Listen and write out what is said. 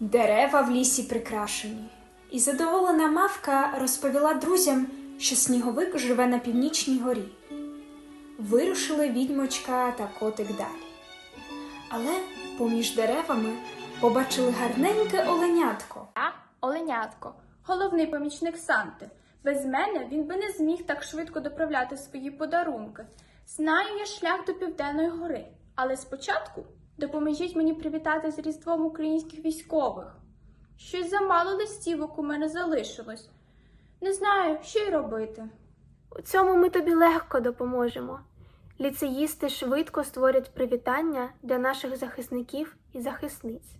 дерева в лісі прикрашені. І задоволена мавка розповіла друзям, що сніговик живе на північній горі. Вирушили відьмочка та котик далі. Але поміж деревами побачили гарненьке оленятко. Я Оленятко, головний помічник Санти. Без мене він би не зміг так швидко доправляти свої подарунки. Знаю я шлях до Південної гори, але спочатку допоможіть мені привітати з Різдвом українських військових. Щось замало листівок у мене залишилось. Не знаю, що й робити. У цьому ми тобі легко допоможемо. Ліцеїсти швидко створять привітання для наших захисників і захисниць.